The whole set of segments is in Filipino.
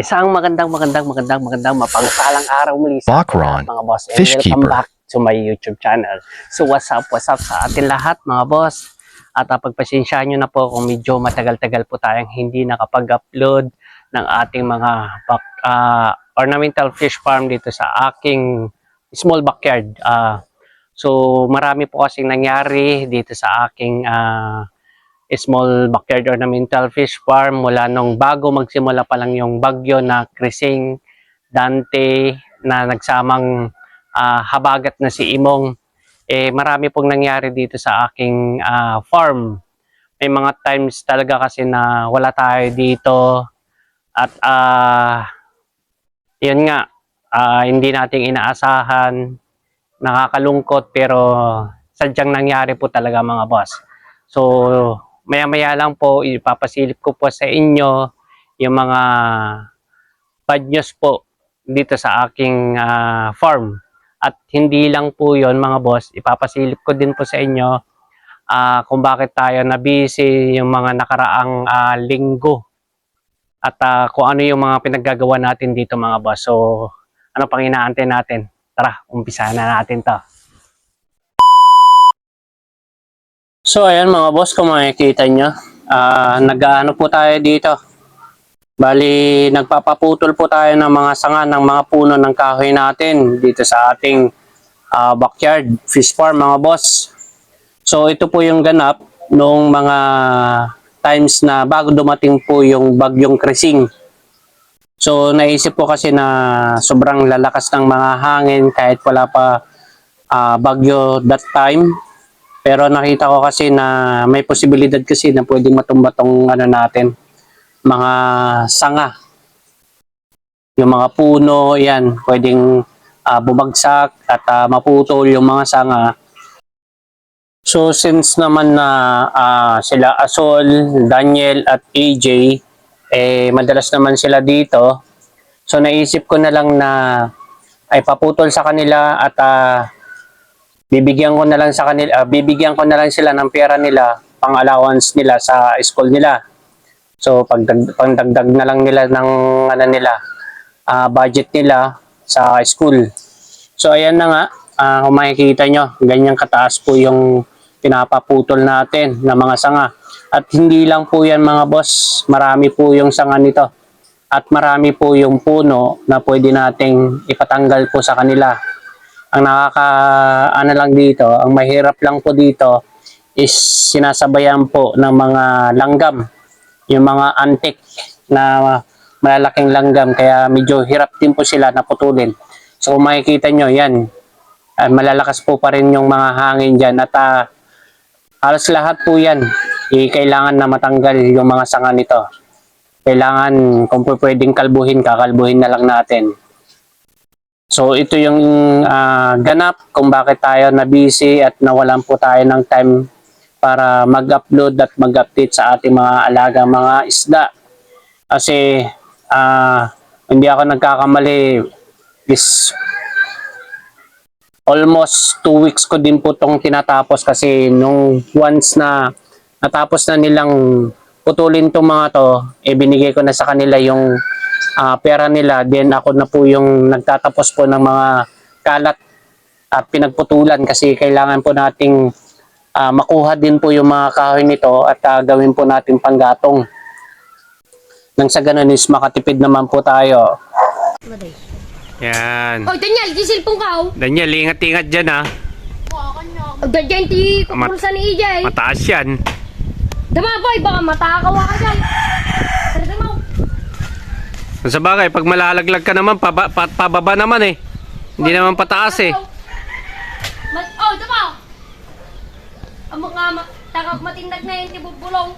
Isang magandang, magandang, magandang, magandang mapangsalang araw muli sa Bacron, mga boss. And Fish welcome Keeper. back to my YouTube channel. So what's up, what's up sa atin lahat mga boss. At uh, pagpasensyahan nyo na po kung medyo matagal-tagal po tayong hindi nakapag-upload ng ating mga back, ah, ornamental fish farm dito sa aking small backyard. Ah, so marami po kasing nangyari dito sa aking ah, small backyard ornamental fish farm mula nung bago magsimula pa lang yung bagyo na Krising, Dante na nagsamang ah, habagat na si Imong eh marami pong nangyari dito sa aking ah, farm. May mga times talaga kasi na wala tayo dito at ah yun nga ah, hindi nating inaasahan nakakalungkot pero sadyang nangyari po talaga mga boss. So maya-maya lang po ipapasilip ko po sa inyo yung mga bad news po dito sa aking ah, farm. At hindi lang po yon mga boss, ipapasilip ko din po sa inyo ah, kung bakit tayo na busy yung mga nakaraang ah, linggo. At ah, kung ano yung mga pinaggagawa natin dito mga boss. So ano pang inaantay natin? Tara, umpisa na natin to. So ayan mga boss, kung makikita nyo, ah nag-ano po tayo dito. Bali, nagpapaputol po tayo ng mga sanga ng mga puno ng kahoy natin dito sa ating ah, backyard fish farm mga boss. So ito po yung ganap noong mga times na bago dumating po yung bagyong Krising. So naisip ko kasi na sobrang lalakas ng mga hangin kahit wala pa ah, bagyo that time. Pero nakita ko kasi na may posibilidad kasi na pwedeng matumba tong ano natin, mga sanga. Yung mga puno, yan, pwedeng ah, bumagsak at ah, maputol yung mga sanga. So since naman na ah, sila Asol, Daniel at AJ, eh madalas naman sila dito. So naisip ko na lang na ay paputol sa kanila at ah, bibigyan ko na lang sa kanila, ah, bibigyan ko na lang sila ng pera nila, pang allowance nila sa school nila. So pagdag, pangdagdag na lang nila ng ano nila, ah, budget nila sa school. So ayan na nga, ah, kung makikita nyo, ganyang kataas po yung pinapaputol natin ng mga sanga. At hindi lang po yan mga boss, marami po yung sanga nito. At marami po yung puno na pwede nating ipatanggal po sa kanila. Ang nakaka ano lang dito, ang mahirap lang po dito is sinasabayan po ng mga langgam, yung mga antik na malalaking langgam kaya medyo hirap din po sila na putulin. So kung makikita nyo yan, ah, malalakas po pa rin yung mga hangin dyan at ah, halos lahat po yan eh, kailangan na matanggal yung mga sanga nito. Kailangan kung pwedeng kalbuhin, kakalbuhin na lang natin. So ito yung ah, ganap kung bakit tayo na busy at nawalan po tayo ng time para mag-upload at mag-update sa ating mga alaga mga isda. Kasi ah, hindi ako nagkakamali is almost two weeks ko din po itong tinatapos kasi nung once na natapos na nilang putulin itong mga to, eh ko na sa kanila yung ah, pera nila. Then ako na po yung nagtatapos po ng mga kalat at pinagputulan kasi kailangan po nating ah, makuha din po yung mga kahoy nito at ah, gawin po natin panggatong. Nang sa ganun is makatipid naman po tayo. Yan. Oh, Daniel, di cellphone ka, oh. Daniel, ingat-ingat dyan ha. Oh, Daniel, di kupulsa ni EJ. Mataas yan. Dama, boy, baka matakawa ka dyan. Sa bagay, pag malalaglag ka naman, paba, pa, pababa naman eh. Hindi naman pataas eh. Mat oh, dama. Amo nga, ma takak matindag na yung tibubulong.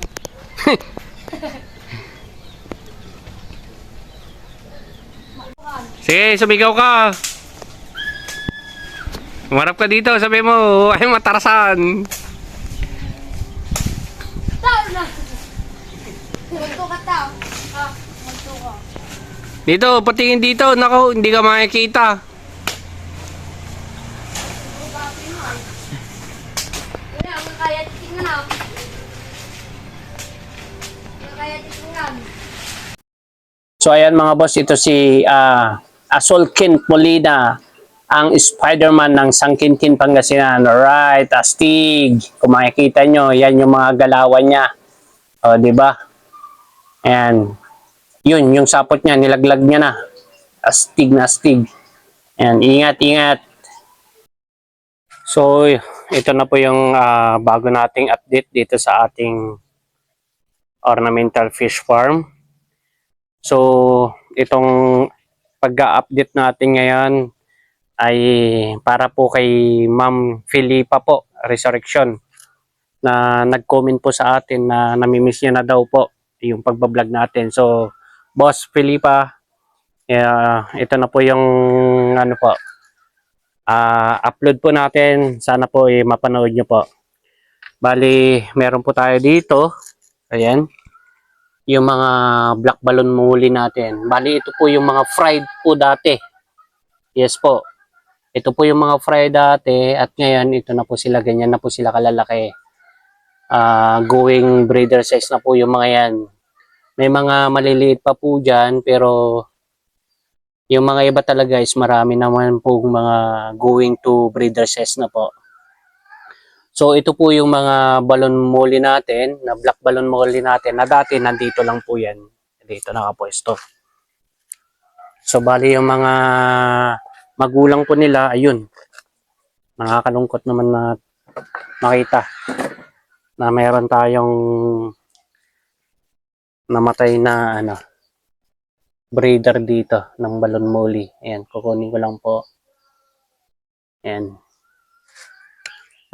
Sige, sumigaw ka. Umarap ka dito, sabi mo, ay matarasan. Dito, patingin dito. Nako, hindi ka makikita. Titingnan. So ayan mga boss, ito si ah, Asolkin Molina, ang Spider-Man ng Sangkintin Pangasinan. Alright, astig. Kung makikita nyo, yan yung mga galawan niya. O, di ba? Ayan. Yun, yung sapot niya, nilaglag niya na. Astig na astig. Ayan, ingat, ingat. So, ito na po yung ah, bago nating update dito sa ating ornamental fish farm. So, itong pag-update natin ngayon ay para po kay Ma'am Filipa po, Resurrection, na nag-comment po sa atin na namimiss niya na daw po yung pagbablog natin. So, Boss Filipa, eh, ito na po yung ano po, ah upload po natin. Sana po eh, mapanood nyo po. Bali, meron po tayo dito. Ayan yung mga black balloon muli natin. Bali, ito po yung mga fried po dati. Yes po. Ito po yung mga fried dati at ngayon ito na po sila, ganyan na po sila kalalaki. Ah, going breeder size na po yung mga yan. May mga maliliit pa po dyan pero yung mga iba talaga is marami naman po mga going to breeder size na po. So ito po yung mga balon molly natin, na black balon molly natin, na dati nandito lang po yan. Dito nakapwesto. So bali yung mga magulang po nila, ayun. Nakakalungkot naman na makita na meron tayong namatay na ano breeder dito ng balon molly. Ayan, kukunin ko lang po. Ayan.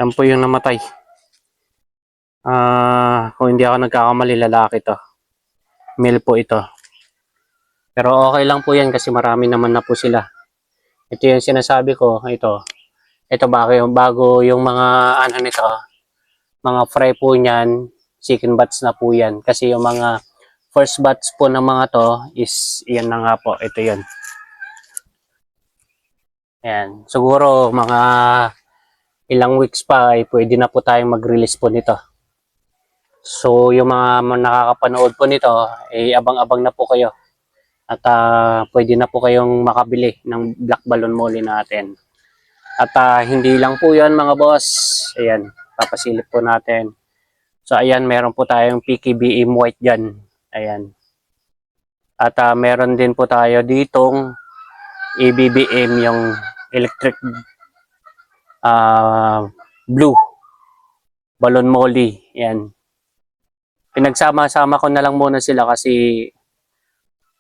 Yan po yung namatay. Ah, kung hindi ako nagkakamali, lalaki to. Male po ito. Pero okay lang po yan kasi marami naman na po sila. Ito yung sinasabi ko, ito. Ito bago yung, bago yung mga ano nito, mga fry po niyan, chicken butts na po yan. Kasi yung mga first batch po ng mga to is, yan na nga po, ito yun. Yan. Siguro mga ilang weeks pa ay pwede na po tayong mag-release po nito. So, yung mga nakakapanood po nito, eh, abang-abang na po kayo. At ah, pwede na po kayong makabili ng black balloon molly natin. At ah, hindi lang po yan mga boss. Ayan, papasilip po natin. So, ayan, meron po tayong PKBM white dyan. Ayan. At ah, meron din po tayo ditong EBBM yung electric ah blue balon molly. Yan pinagsama-sama ko na lang muna sila kasi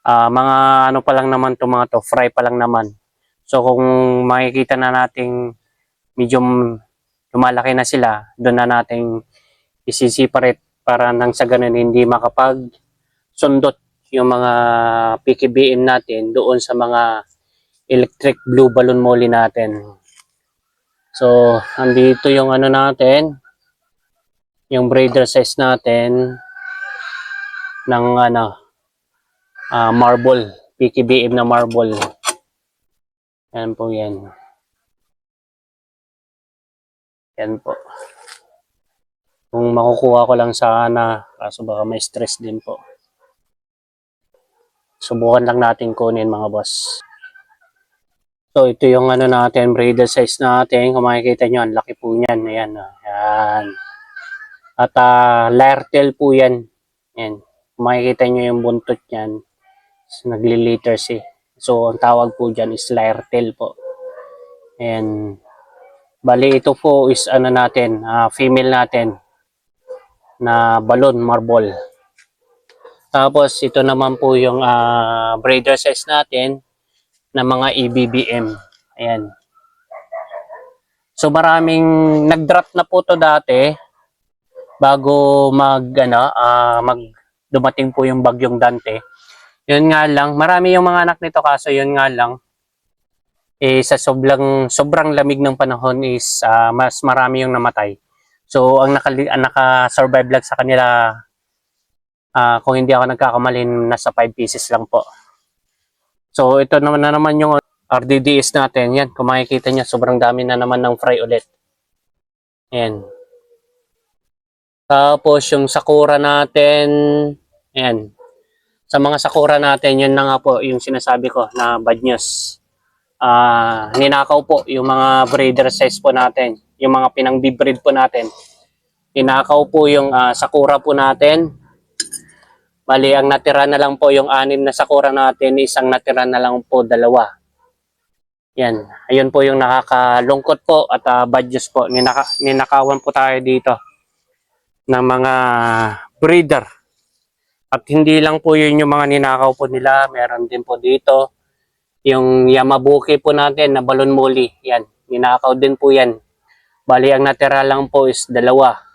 ah, mga ano pa lang naman to mga to fry pa lang naman. So kung makikita na nating medium lumalaki na sila doon na nating isi-separate para nang sa ganun hindi makapag sundot yung mga PKBM natin doon sa mga electric blue balloon molly natin So, andito yung ano natin, yung breeder size natin ng ano, ah, marble, PKBM na marble. Yan po yan. Yan po. Kung makukuha ko lang sana, kaso baka may stress din po. Subukan lang natin kunin mga boss. So, ito yung ano natin, breeder size natin. Kung makikita nyo, ang laki po niyan. Ayan, oh. Ayan. At uh, layer tail po yan. Ayan. Kung makikita nyo yung buntot niyan, nagli-liters eh. So, ang tawag po dyan is layer tail po. Ayan. Bali, ito po is ano natin, ah, female natin na balon marble. Tapos, ito naman po yung ah, breeder size natin na mga EBBM. Ayan. So maraming nag-drop na po to dati bago mag ano, ah, mag dumating po yung bagyong Dante. Yun nga lang, marami yung mga anak nito kaso yun nga lang eh sa sobrang sobrang lamig ng panahon is ah, mas marami yung namatay. So ang naka ang naka-survive lang sa kanila ah, kung hindi ako nagkakamali nasa 5 pieces lang po. So, ito naman na naman yung RDDS natin. Yan, kung makikita niya, sobrang dami na naman ng fry ulit. Yan. Tapos, yung Sakura natin, yan. sa mga sakura natin, yun na nga po yung sinasabi ko na bad news. Ah, ninakaw po yung mga breeder size po natin, yung mga pinang-breed po natin. Ninakaw po yung ah, sakura po natin. Bali, ang natira na lang po yung anim na sakura natin, isang natira na lang po dalawa. Yan. Ayun po yung nakakalungkot po at uh, bad news po. Ninaka, ninakawan po tayo dito ng mga breeder. At hindi lang po yun yung mga ninakaw po nila. Meron din po dito yung Yamabuki po natin na balon muli. Yan. Ninakaw din po yan. Bali, ang natira lang po is dalawa.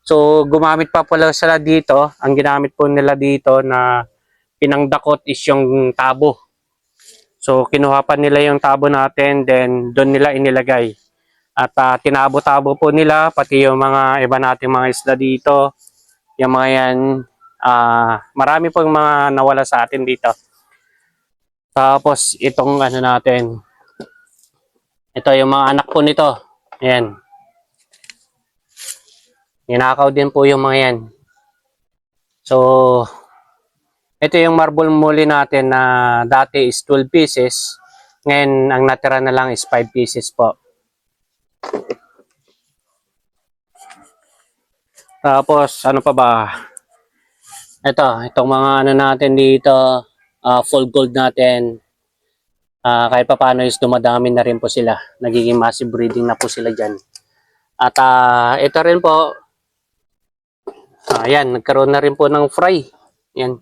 So, gumamit pa pala sila dito. Ang ginamit po nila dito na pinangdakot is yung tabo. So, kinuha pa nila yung tabo natin, then doon nila inilagay. At ah, tinabo-tabo po nila, pati yung mga iba nating mga isda dito. Yung mga yan, ah, marami po yung mga nawala sa atin dito. Tapos, itong ano natin, ito yung mga anak po nito. Ayan. Ninakaw din po yung mga yan. So, ito yung marble muli natin na dati is 12 pieces. Ngayon, ang natira na lang is 5 pieces po. Tapos, ano pa ba? Ito, itong mga ano natin dito, ah, full gold natin. Ah, kahit pa paano is dumadami na rin po sila. Nagiging massive breeding na po sila dyan. At ah, ito rin po, ayan, nagkaroon na rin po ng fry. Yan.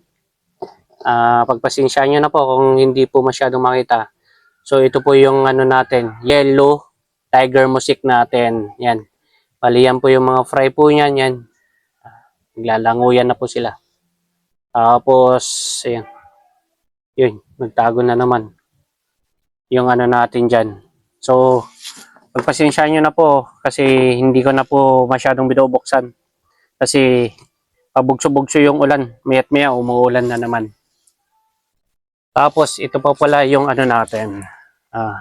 Ah, pagpasensya nyo na po kung hindi po masyadong makita. So ito po yung ano natin, yellow tiger music natin. Yan. Bali po yung mga fry po niyan, yan. Ah, Naglalanguyan na po sila. Tapos, ayan. Yun, nagtago na naman. Yung ano natin dyan. So, pagpasensya nyo na po kasi hindi ko na po masyadong binubuksan. Kasi pabugso-bugso yung ulan. Mayat maya umuulan na naman. Tapos ito pa pala yung ano natin. Ah,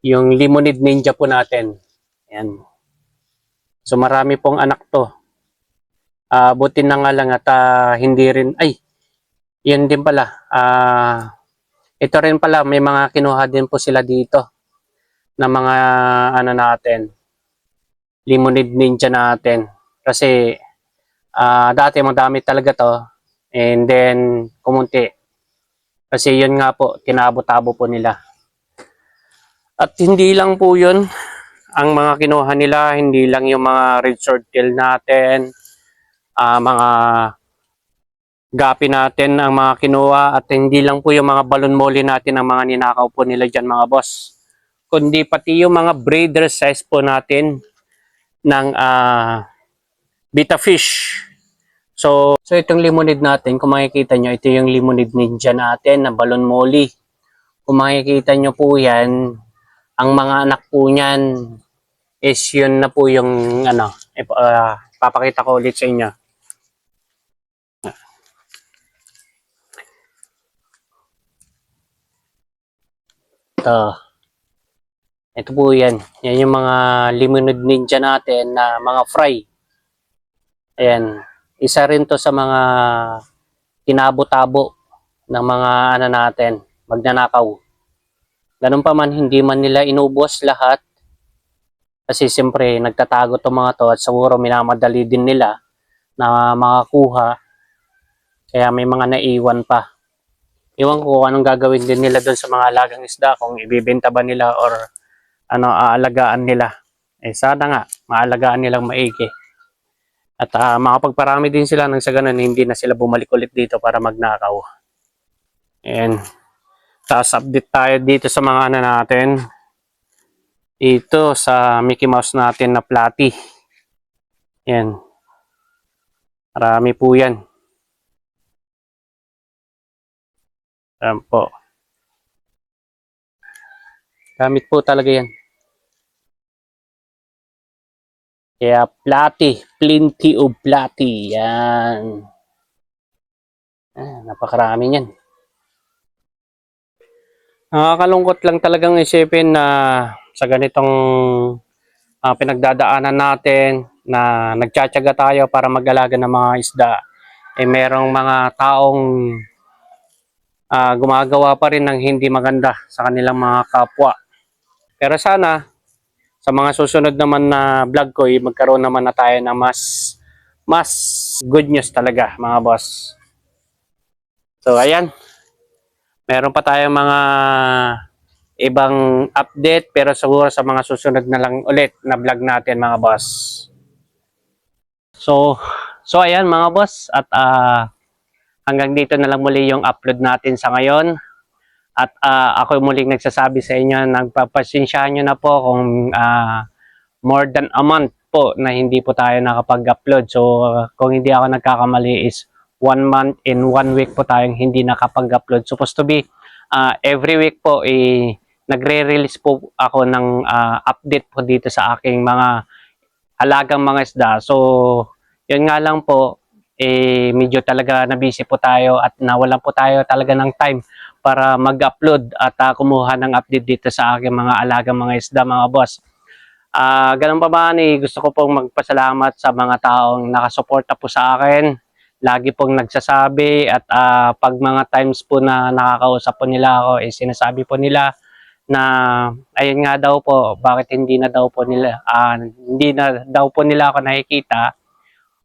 yung limonid ninja po natin. Ayan. So marami pong anak to. Ah, buti na nga lang at ah, hindi rin ay yun din pala. Ah, ito rin pala may mga kinuha din po sila dito na mga ano natin. Limonid ninja natin. Kasi ah dati madami talaga to and then kumunti kasi yun nga po, tinabo-tabo po nila. At hindi lang po yun, ang mga kinuha nila, hindi lang yung mga red sword tail natin, ah mga gapi natin ang mga kinuha, at hindi lang po yung mga balon moli natin ang mga ninakaw po nila dyan mga boss. Kundi pati yung mga breeder size po natin ng ah beta fish. So, so itong limonid natin, kung makikita nyo, ito yung limonid ninja natin na balon molly. Kung makikita nyo po yan, ang mga anak po niyan is yun na po yung ano, ah, papakita ko ulit sa inyo. Ito. Ito po yan. Yan yung mga limonid ninja natin na mga fry. Ayan isa rin to sa mga tinabo-tabo ng mga ano natin, magnanakaw. Ganun pa man, hindi man nila inubos lahat. Kasi siyempre, nagtatago to mga to at siguro minamadali din nila na makakuha. Kaya may mga naiwan pa. Iwan ko anong gagawin din nila doon sa mga alagang isda, kung ibibenta ba nila or ano, aalagaan nila. Eh sana nga, maalagaan nilang maigi. At uh, makapagparami din sila nang sa ganun, hindi na sila bumalik ulit dito para magnakaw. And tapos update tayo dito sa mga ano natin. Ito sa Mickey Mouse natin na platy. Yan. Marami po yan. Ayan po. Gamit po talaga yan. Kaya plati, plenty of plati. Yan. Ah, napakarami niyan. Nakakalungkot lang talagang isipin na sa ganitong ah, pinagdadaanan natin na nagtsatsaga tayo para mag-alaga ng mga isda. eh merong mga taong ah, gumagawa pa rin ng hindi maganda sa kanilang mga kapwa. Pero sana sa mga susunod naman na vlog ko, eh, magkaroon naman na tayo ng mas mas good news talaga mga boss. So ayan, meron pa tayong mga ibang update pero siguro sa mga susunod na lang ulit na vlog natin mga boss. So, so ayan mga boss at ah, hanggang dito na lang muli yung upload natin sa ngayon. At ah, ako muling nagsasabi sa inyo, nagpapasensyahan nyo na po kung ah, more than a month po na hindi po tayo nakapag-upload. So, ah, kung hindi ako nagkakamali is one month in one week po tayong hindi nakapag-upload. Supposed to be ah, every week po eh, nagre-release po ako ng ah, update po dito sa aking mga alagang mga isda. So, yun nga lang po, eh, medyo talaga na-busy po tayo at nawalan po tayo talaga ng time para mag-upload at ah, kumuha ng update dito sa aking mga alagang mga isda, mga boss. Ah, ganun pa ba ni gusto ko pong magpasalamat sa mga taong nakasuporta po sa akin. Lagi pong nagsasabi at ah, pag mga times po na nakakausap po nila ako, eh, sinasabi po nila na ayun nga daw po, bakit hindi na daw po nila, ah, hindi na daw po nila ako nakikita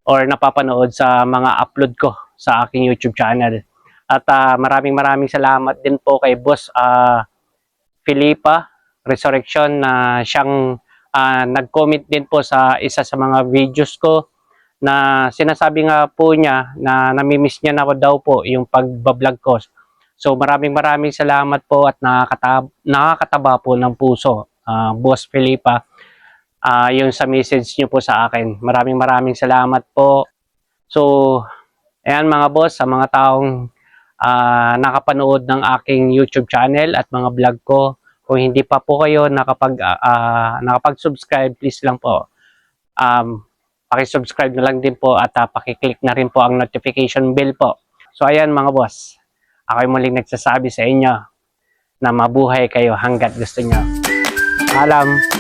or napapanood sa mga upload ko sa aking YouTube channel. At ah, maraming maraming salamat din po kay Boss ah, Filipa Resurrection na siyang ah, nag-comment din po sa isa sa mga videos ko na sinasabi nga po niya na namimiss niya na daw po yung pagbablog ko. So maraming maraming salamat po at nakakataba, nakakataba po ng puso, ah, Boss Filipa, ah, yung sa message niyo po sa akin. Maraming maraming salamat po. So, ayan mga boss, sa mga taong ah, nakapanood ng aking YouTube channel at mga vlog ko, kung hindi pa po kayo nakapag, ah, nakapag-subscribe, please lang po. Um, pakisubscribe na lang din po at uh, pakiclick na rin po ang notification bell po. So ayan mga boss, ako'y muling nagsasabi sa inyo na mabuhay kayo hanggat gusto nyo. Alam.